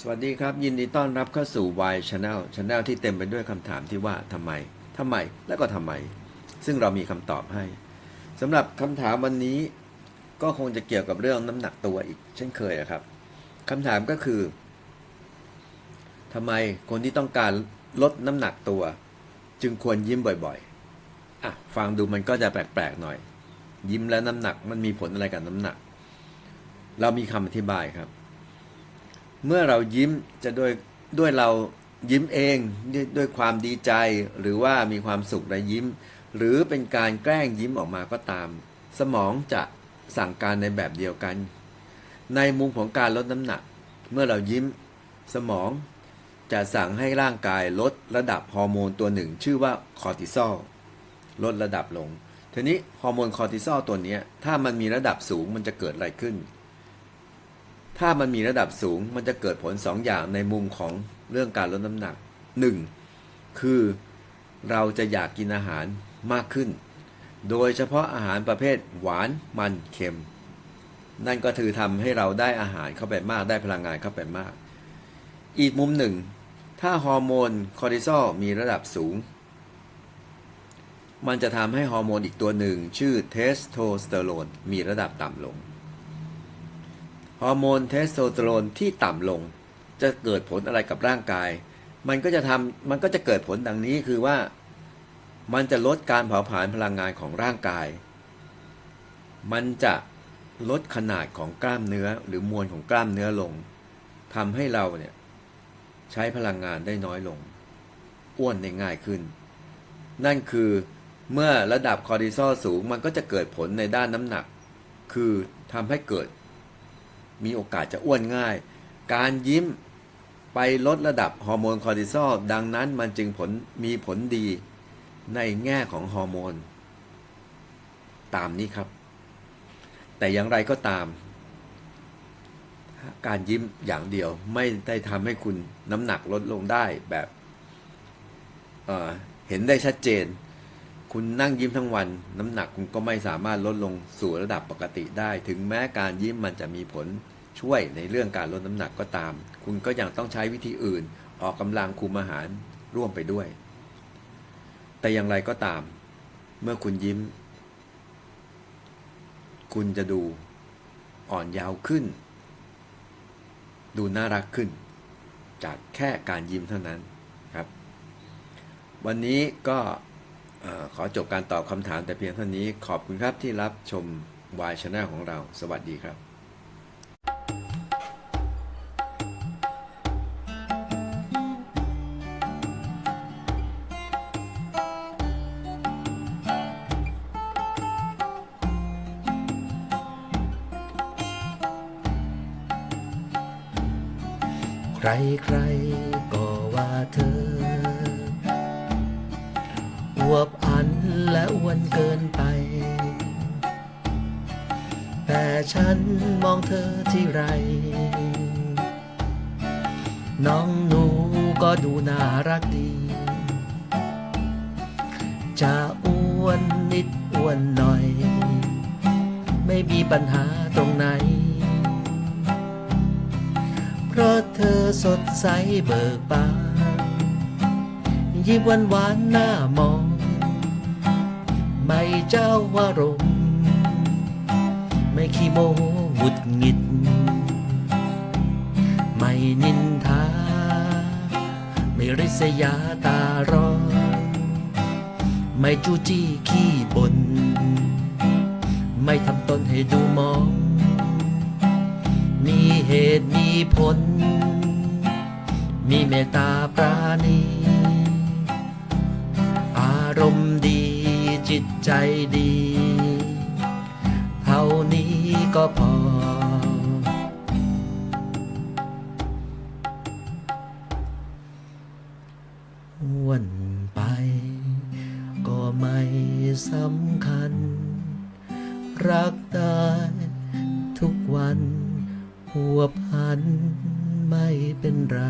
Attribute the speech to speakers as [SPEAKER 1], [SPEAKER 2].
[SPEAKER 1] สวัสดีครับ ยินดีต้อนรับเข้าสู่ Y Channel Channel ที่เต็มไปด้วยคำถามที่ว่าทำไมทำไมและก็ทำไม ซึ่งเรามีคำตอบให้สำหรับคำถามวันนี้ก็คงจะเกี่ยวกับเรื่องน้ำหนักตัวอีก เช่นเคยครับคำถามก็คือทำไมคนที่ต้องการลดน้ำหนักตัว จึงควรยิ้มบ่อยๆอะฟังดูมันก็จะแปลกๆหน่อย ยิ้มแล้วน้ำหนักมันมีผลอะไรกับน้ำหนัก เรามีคำอธิบายครับ เมื่อเรายิ้มจะด้วยด้วยเรายิ้มเองด้วยความดีใจหรือว่ามีความสุขและยิ้ม หรือเป็นการแกล้งยิ้มออกมาก็ตาม สมองจะสั่งการในแบบเดียวกัน ในมุมของการลดน้ำหนัก เมื่อเรายิ้ม สมองจะสั่งให้ร่างกายลดระดับฮอร์โมนตัวหนึ่ง ชื่อว่าคอร์ติซอลลดระดับลงทีนี้ฮอร์โมนคอร์ติซอลตัวนี้ถ้ามันมีระดับสูงมันจะเกิดอะไรขึ้น ถ้ามันมีระดับสูงมันจะเกิดผล2ออย่างในมุมของเรื่องการลดน้ำหนัก 1. คือเราจะอยากกินอาหารมากขึ้น โดยเฉพาะอาหารประเภทหวานมันเค็ม นั่นก็คือทำให้เราได้อาหารเข้าไปมากได้พลังงานเข้าไปมาก อีกมุมหนึ่ง ถ้าฮอร์โมนคอร์ติซอลมีระดับสูง มันจะทำให้ฮอร์โมนอีกตัวหนึ่ง ชื่อเทสโทสเตอโรนมีระดับต่ำลง ฮอร์โมนเทสโทสเตอโรนที่ต่ำลง จะเกิดผลอะไรกับร่างกาย มันก็จะทำมันก็จะเกิดผลดังนี้คือว่า มันจะลดการเผาผลาญพลังงานของร่างกาย มันจะลดขนาดของกล้ามเนื้อหรือมวลของกล้ามเนื้อลงทำให้เราเนี่ยใช้พลังงานได้น้อยลง อ้วนได้ง่ายขึ้น นั่นคือเมื่อระดับคอร์ติซอลสูงมันก็จะเกิดผลในด้านน้ำหนัก คือทำให้เกิด มีโอกาสจะอ้วนง่าย การยิ้มไปลดระดับฮอร์โมนคอร์ติซอลดังนั้นมันจึงผลมีผลดีในแง่ของฮอร์โมน ตามนี้ครับ แต่อย่างไรก็ตาม การยิ้มอย่างเดียวไม่ได้ทำให้คุณน้ำหนักลดลงได้แบบเเห็นได้ชัดเจน คุณนั่งยิ้มทั้งวัน น้ำหนักคุณก็ไม่สามารถลดลงสู่ระดับปกติได้ ถึงแม้การยิ้มมันจะมีผลช่วยในเรื่องการลดน้ำหนักก็ตาม คุณก็ยังต้องใช้วิธีอื่น ออกกำลังคุมอาหารร่วมไปด้วย แต่อย่างไรก็ตาม เมื่อคุณยิ้ม คุณจะดูอ่อนยาวขึ้น ดูน่ารักขึ้น จากแค่การยิ้มเท่านั้นครับ วันนี้ก็ ออขอจบการตอบคำถามแต่เพียงเท่านี้ขอบคุณครับที่รับชม Y Channel ของเรา สวัสดีครับ
[SPEAKER 2] ใครใครๆก็ว่าเธอ วบอันและอ้วนเกินไป แต่ฉันมองเธอที่ไร น้องหนูก็ดูน่ารักดี จะอ้วนนิดอ้วนหน่อย ไม่มีปัญหาตรงไหน เพราะเธอสดใสเบิกบานยิ้มหวานหวานหน้ามอง ไม่เจ้าวารมณ์ไม่ขี้โมโหหงุดหงิด ไม่นินทา ไม่ริษยาตาร้อน ไม่จู้จี้ขี้บ่นไม่ทำตนให้ดูมอง มีเหตุมีผล มีเมตตาปราณี จิตใจดี เท่านี้ก็พอ อ้วนไป ก็ไม่สำคัญ รักได้ทุกวัน หัวพันไม่เป็นไร